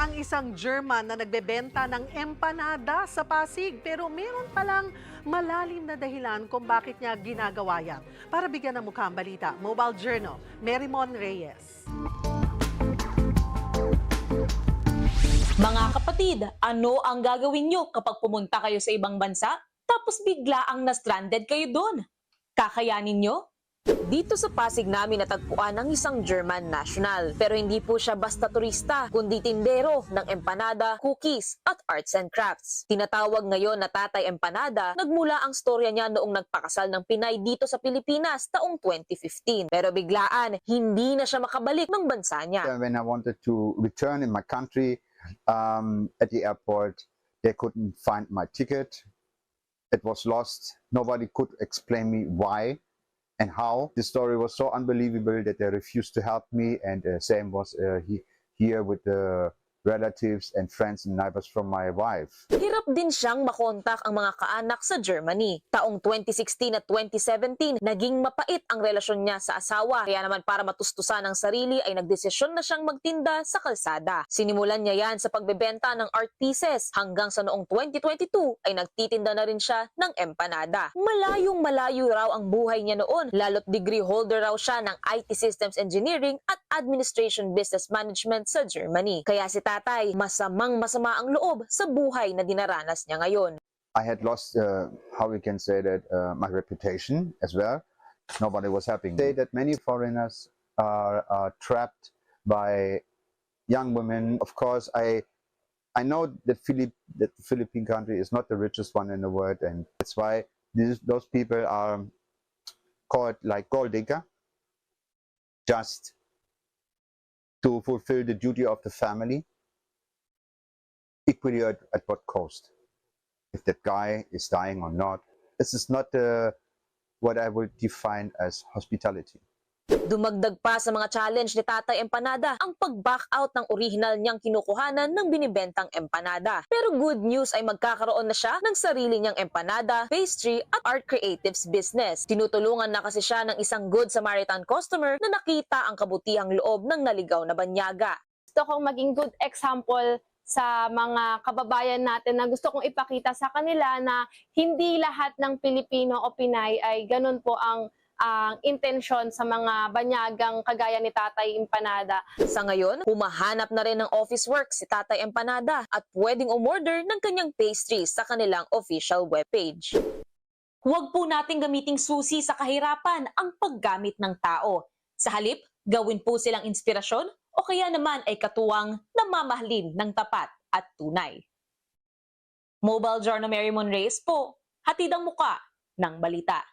ang isang German na nagbebenta ng empanada sa Pasig pero meron palang malalim na dahilan kung bakit niya ginagawa yan. Para bigyan ng mukha ang balita, Mobile Journal, Merimon Reyes. Mga kapatid, ano ang gagawin nyo kapag pumunta kayo sa ibang bansa tapos bigla ang na-stranded kayo doon? Kakayanin nyo? Dito sa Pasig namin natagpuan ang isang German national. Pero hindi po siya basta turista, kundi tindero ng empanada, cookies at arts and crafts. Tinatawag ngayon na Tatay Empanada, nagmula ang storya niya noong nagpakasal ng Pinay dito sa Pilipinas taong 2015. Pero biglaan, hindi na siya makabalik ng bansa niya. When I wanted to return in my country um, at the airport, they couldn't find my ticket. It was lost. Nobody could explain me why and how. The story was so unbelievable that they refused to help me. And uh, same was uh, he, here with the relatives and friends and neighbors from my wife. Hirap din siyang makontak ang mga kaanak sa Germany. Taong 2016 at 2017, naging mapait ang relasyon niya sa asawa. Kaya naman para matustusan ang sarili ay nagdesisyon na siyang magtinda sa kalsada. Sinimulan niya yan sa pagbebenta ng art pieces hanggang sa noong 2022 ay nagtitinda na rin siya ng empanada. Malayong malayo raw ang buhay niya noon, lalo't degree holder raw siya ng IT Systems Engineering at Administration Business Management sa Germany. Kaya si tatay, masamang masama ang loob sa buhay na dinaranas niya ngayon. I had lost, uh, how we can say that, uh, my reputation as well. Nobody was helping. Say that many foreigners are, are trapped by young women. Of course, I I know that Philip that the Philippine country is not the richest one in the world, and that's why these, those people are called like gold digger, just to fulfill the duty of the family, equally at, at what cost if that guy is dying or not. This is not uh, what I would define as hospitality. Dumagdag pa sa mga challenge ni Tatay Empanada ang pag-back out ng original niyang kinukuhanan ng binibentang empanada. Pero good news ay magkakaroon na siya ng sarili niyang empanada, pastry at art creatives business. Tinutulungan na kasi siya ng isang good Samaritan customer na nakita ang kabutihang loob ng naligaw na banyaga. gusto kong maging good example sa mga kababayan natin na gusto kong ipakita sa kanila na hindi lahat ng Pilipino o Pinay ay ganun po ang ang intensyon sa mga banyagang kagaya ni Tatay Empanada. Sa ngayon, humahanap na rin ng office work si Tatay Empanada at pwedeng umorder ng kanyang pastries sa kanilang official webpage. Huwag po nating gamiting susi sa kahirapan ang paggamit ng tao. Sa halip, gawin po silang inspirasyon o kaya naman ay katuwang na mamahalin ng tapat at tunay. Mobile Journal Mary Monreyes po, hatid ang muka ng balita.